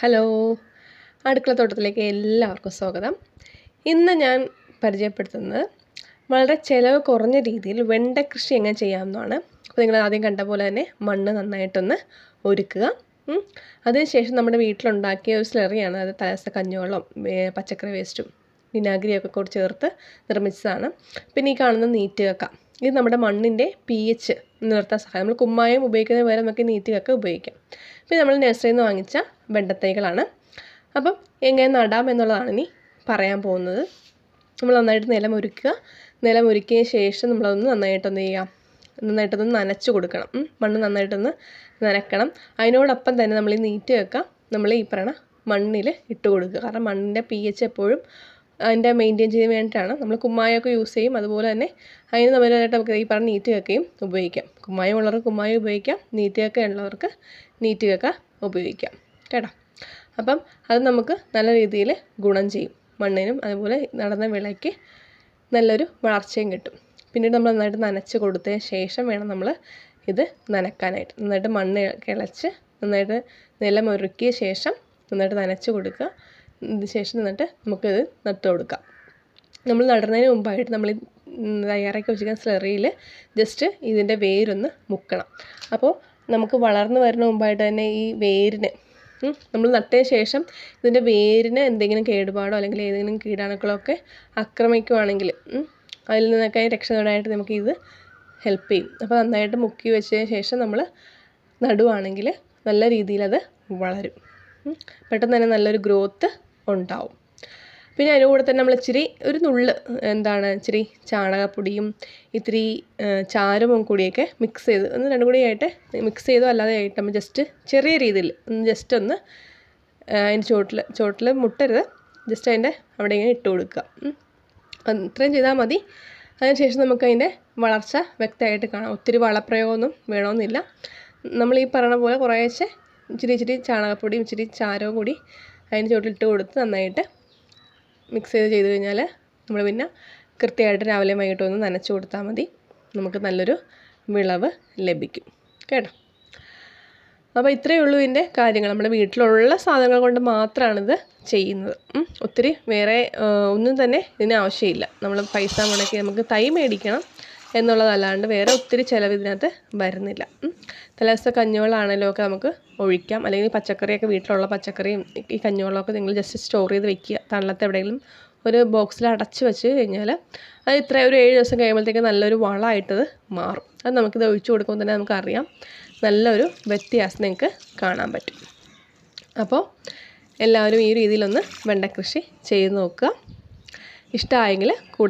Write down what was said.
Hello. അടുക്കളത്തോട്ടത്തിലേക്ക് എല്ലാവർക്കും സ്വാഗതം. ഇന്ന് ഞാൻ പരിചയപ്പെടുത്തുന്നത് വളരെ ചിലവ് കുറഞ്ഞ രീതിയിൽ വെണ്ട കൃഷി എങ്ങനെ ചെയ്യാമെന്നാണ്. അപ്പോൾ നിങ്ങൾ ആദ്യം കണ്ട പോലെ തന്നെ മണ്ണ് നന്നായിട്ടൊന്ന് ഒരുക്കുക. അതിനുശേഷം നമ്മുടെ വീട്ടിലുണ്ടാക്കിയ ഒരു സ്ലറിയാണ്. അത് തലസ കഞ്ഞോളം പച്ചക്കറി വേസ്റ്റും വിനാഗിരിയൊക്കെ കൂടി ചേർത്ത് നിർമ്മിച്ചതാണ്. പിന്നെ ഈ കാണുന്ന നീറ്റ് ഇത് നമ്മുടെ മണ്ണിന്റെ പി എച്ച് നിർത്താൻ സഹായം നമ്മൾ കുമ്മായം ഉപയോഗിക്കുന്നതിന് പകരം നമുക്ക് നീറ്റ് ഉപയോഗിക്കാം. പിന്നെ നമ്മൾ നഴ്സറിയിൽ നിന്ന് വാങ്ങിച്ച വെണ്ടത്തൈകളാണ്. അപ്പം എങ്ങനെ നടാം എന്നുള്ളതാണ് ഇനി പറയാൻ പോകുന്നത്. നമ്മൾ നന്നായിട്ട് നിലമൊരുക്കുക നിലമൊരുക്കിയ ശേഷം നമ്മളതൊന്ന് നന്നായിട്ടൊന്ന് ചെയ്യാം നന്നായിട്ടൊന്ന് നനച്ച് കൊടുക്കണം. മണ്ണ് നന്നായിട്ടൊന്ന് നനക്കണം. അതിനോടൊപ്പം തന്നെ നമ്മൾ ഈ നീറ്റ് വെക്കാം നമ്മൾ ഈ പറയണ മണ്ണിൽ ഇട്ട് കൊടുക്കുക. കാരണം മണ്ണിന്റെ പി എച്ച് എപ്പോഴും അതിന്റെ മെയിന്റെയിൻ ചെയ്യാൻ വേണ്ടിയിട്ടാണ് നമ്മൾ കുമ്മായമൊക്കെ യൂസ് ചെയ്യും. അതുപോലെ തന്നെ അതിന് പകരമായിട്ട് നമുക്ക് ഈ പറഞ്ഞ നീറ്റ് കക്കയും ഉപയോഗിക്കാം. കുമ്മായം ഉള്ളവർക്ക് കുമ്മായം ഉപയോഗിക്കാം. നീറ്റ് കക്ക ഉള്ളവർക്ക് നീറ്റ് കക്ക ഉപയോഗിക്കാം. കേട്ടോ? അപ്പം അത് നമുക്ക് നല്ല രീതിയിൽ ഗുണം ചെയ്യും. മണ്ണിനും അതുപോലെ നടന്ന വിളയ്ക്ക് നല്ലൊരു വളർച്ചയും കിട്ടും. പിന്നീട് നമ്മൾ നന്നായിട്ട് നനച്ച് കൊടുത്തതിന് ശേഷം വേണം നമ്മൾ ഇത് നനക്കാനായിട്ട് നന്നായിട്ട് മണ്ണ് കിളച്ച് നന്നായിട്ട് നിലമൊരുക്കിയ ശേഷം നന്നായിട്ട് നനച്ച് കൊടുക്കുക. ശേഷം എന്നിട്ട് നമുക്കിത് നട്ട് കൊടുക്കാം. നമ്മൾ നടുന്നതിന് മുമ്പായിട്ട് നമ്മൾ തയ്യാറാക്കി വെച്ചിരിക്കുന്ന സ്ലറിയിൽ ജസ്റ്റ് ഇതിന്റെ വേരൊന്ന് മുക്കണം. അപ്പോൾ നമുക്ക് വളർന്നു വരുന്ന മുമ്പായിട്ട് തന്നെ ഈ വേരിന് നമ്മൾ നട്ടതിന് ശേഷം ഇതിന്റെ വേരിന് എന്തെങ്കിലും കേടുപാടോ അല്ലെങ്കിൽ ഏതെങ്കിലും കീടാണുക്കളോ ഒക്കെ ആക്രമിക്കുവാണെങ്കിൽ അതിൽ നിന്നൊക്കെ രക്ഷ നേടാനായിട്ട് നമുക്ക് ഇത് ഹെൽപ്പ് ചെയ്യും. അപ്പോൾ നന്നായിട്ട് മുക്കി വെച്ചതിന് ശേഷം നമ്മൾ നടുവാണെങ്കിൽ നല്ല രീതിയിൽ അത് വളരും. പെട്ടെന്ന് തന്നെ നല്ലൊരു ഗ്രോത്ത് ഉണ്ടാവും. പിന്നെ അതിന്റെ കൂടെ തന്നെ നമ്മൾ ഇച്ചിരി ഒരു നുള്ള് എന്താണ് ഇച്ചിരി ചാണകപ്പൊടിയും ഇത്തിരി ചാരവും കൂടിയൊക്കെ മിക്സ് ചെയ്ത് ഒന്ന് രണ്ടും കൂടി ആയിട്ട് മിക്സ് ചെയ്തോ അല്ലാതെ ആയിട്ട് നമ്മൾ ജസ്റ്റ് ചെറിയ രീതിയിൽ ഒന്ന് ജസ്റ്റ് ഒന്ന് അതിന്റെ ചോട്ടിൽ ചോട്ടിൽ മുട്ടരുത്. ജസ്റ്റ് അതിന്റെ അവിടെ ഇങ്ങനെ ഇട്ട് കൊടുക്കുക. ഇത്രയും ചെയ്താൽ മതി. അതിനുശേഷം നമുക്ക് അതിന്റെ വളർച്ച വ്യക്തമായിട്ട് കാണാം. ഒത്തിരി വളപ്രയോഗമൊന്നും വേണമെന്നില്ല. നമ്മൾ ഈ പറഞ്ഞ പോലെ കുറേശ്ശെ ഇച്ചിരി ഇച്ചിരി ചാണകപ്പൊടിയും ഇച്ചിരി ചാരവും കൂടി അതിന്റെ ചുവട്ടിലിട്ട് കൊടുത്ത് നന്നായിട്ട് മിക്സ് ചെയ്ത് ചെയ്ത് കഴിഞ്ഞാൽ നമ്മൾ പിന്നെ കൃത്യമായിട്ട് രാവിലെ വൈകിട്ടും ഒന്ന് നനച്ച് കൊടുത്താൽ മതി. നമുക്ക് നല്ലൊരു വിളവ് ലഭിക്കും. കേട്ടോ? അപ്പോൾ ഇത്രയേ ഉള്ളൂ ഇതിന്റെ കാര്യങ്ങൾ. നമ്മുടെ വീട്ടിലുള്ള സാധനങ്ങൾ കൊണ്ട് മാത്രമാണിത് ചെയ്യുന്നത്. ഒത്തിരി വേറെ ഒന്നും തന്നെ ഇതിന് ആവശ്യമില്ല. നമ്മൾ പൈസ മുടക്കി നമുക്ക് തൈ മേടിക്കണം. എന്നുള്ളതല്ലാണ്ട് വേറെ ഒത്തിരി ചിലവ് ഇതിനകത്ത് വരുന്നില്ല. തലേ ദിവസം കഞ്ഞിവെള്ളമാണെങ്കിലും ഒക്കെ നമുക്ക് ഒഴിക്കാം. അല്ലെങ്കിൽ പച്ചക്കറിയൊക്കെ വീട്ടിലുള്ള പച്ചക്കറിയും ഈ കഞ്ഞിവെള്ളമൊക്കെ നിങ്ങൾ ജസ്റ്റ് സ്റ്റോർ ചെയ്ത് വെക്കുക. തള്ളത്ത് എവിടെയെങ്കിലും ഒരു ബോക്സിൽ അടച്ച് വെച്ച് കഴിഞ്ഞാൽ അത് ഇത്ര ഒരു ഏഴ് ദിവസം കഴിയുമ്പോഴത്തേക്ക് നല്ലൊരു വളമായിട്ടത് മാറും. അത് നമുക്കിത് ഒഴിച്ചു കൊടുക്കുമ്പോൾ തന്നെ നമുക്കറിയാം നല്ലൊരു വ്യത്യാസം നിങ്ങൾക്ക് കാണാൻ പറ്റും. അപ്പോൾ എല്ലാവരും ഈ രീതിയിലൊന്ന് വെണ്ട കൃഷി ചെയ്ത് നോക്കുക. ഇഷ്ടമായെങ്കിൽ കൂടെ